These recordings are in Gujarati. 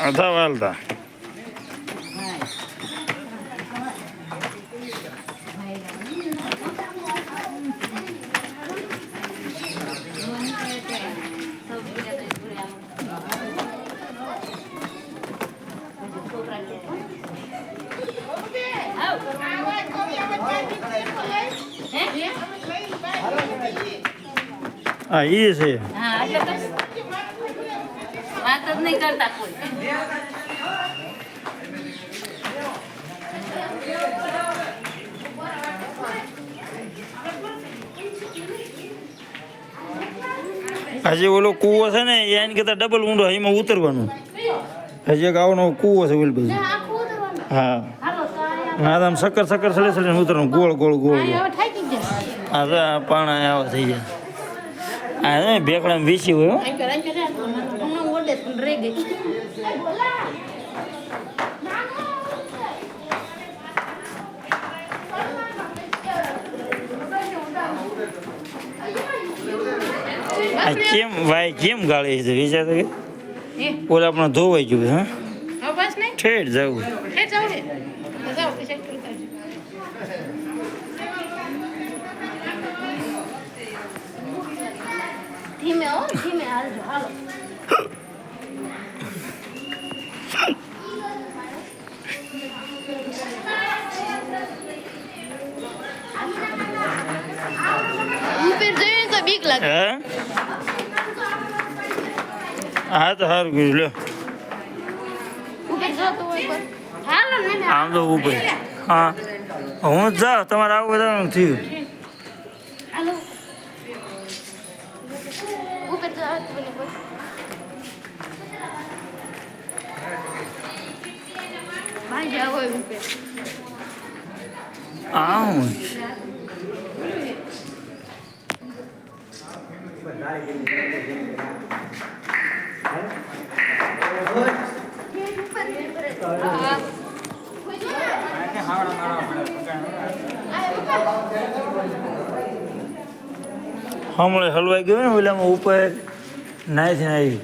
અથવા વાલતા એટલે બસ વાત જ નહીં કરતા કોઈ. હજી ઓલો કૂવો છે ને એની કરતા ડબલ ઊંડો એમાં ઉતરવાનું. હજી એક આવનો કૂવો છે ઓલી ભાઈ હા. તો આમ સક્કર સક્કર સડે સડે ઉતરવાનું ગોળ ગોળ ગોળ હા પાણા આવા થઈ જાય હા ભેખડા વીસી હોય હો. આ કેમ ભાઈ કેમ ગાળી છે? વિચાર તો કે ઓલા આપણે ધોવાઈ ગયું હા? ઠેઠ જવું ધીમે હો ધીમે હાલજો હાલો ઉપર જઈને તો બીક લાગે હે? તો સારું ને ને. આમ તો ઉપર હા. હું જ જાઉં તમારે આવું બધાનું થયું હાલો ઉપર જતો હોય પર આવું હમણાં હલવાઈ ગયો ને ઓલામાં ઉપર નાઈ થી આવી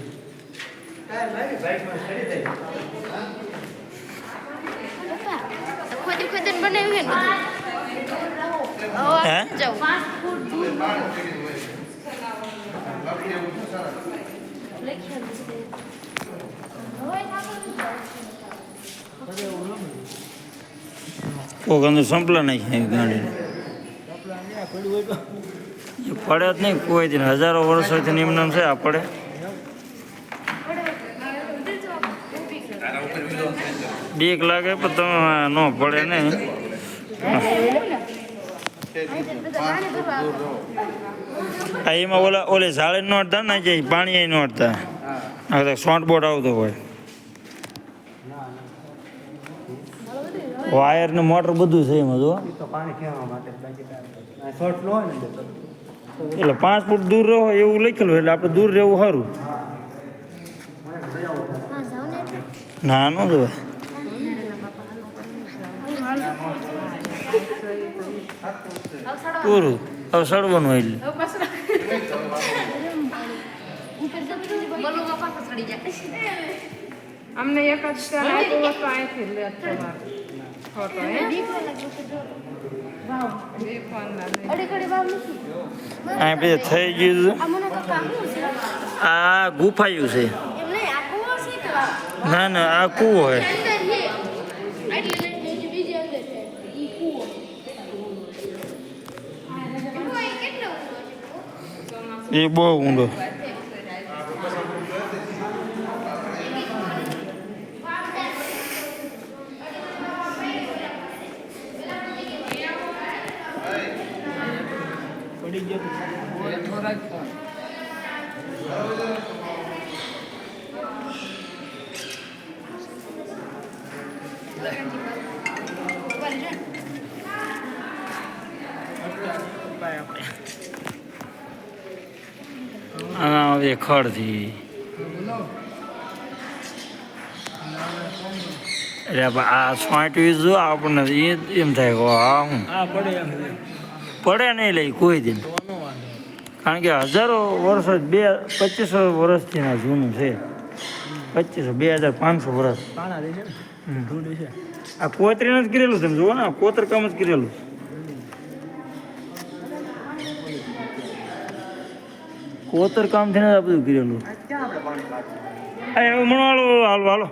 ખોદી ખોદીને બનાવ્યું હે? કોક અંદર સંપલા નાખી ગાડી પડે જ નહીં કોઈ હજારો વર્ષોથી નિમનામ છે આ પડે. બીક લાગે પણ તમે ન પડે ને એમાં ઓલા ઓલે ઝાડે નો અડતા ને જે પાણી નો અડતા. શોર્ટ બોટ આવતો હોય. વાયર ને મોટર બધું છે એમાં, જો. એટલે પાંચ ફૂટ દૂર રહો, એવું લખેલું એટલે આપણે દૂર રહેવું સારું. હા જાવ ને ના નો જવાય પૂરું હવે સડવાનું એટલે અમને એક જ સ્ટાર આપ્યો હતો અહીંથી લે ફોટો હે આ થઈ ગયું આ ગુફાયું છે એમ નહીં આ કુવો છે કે વાવ ના ના આ કૂવો હોય એ બહુ ઊંડો. છે એ બહુ ઊંડો આના હવે ખડથી આ સોંટવી જો આપણને એ એમ થાય કે આ હું પડે નહીં લઈ કોઈ દિન. કારણ કે હજારો વર્ષ બે પચીસો વર્ષથી ના જૂનું છે. પચીસો બે હજાર પાંચસો વર્ષ આ કોતરી જ કરેલું તમે જુઓ ને કોતર કામ જ કરેલું. કોતર કામ થઈને આ બધું કરેલું. હાલો હાલો.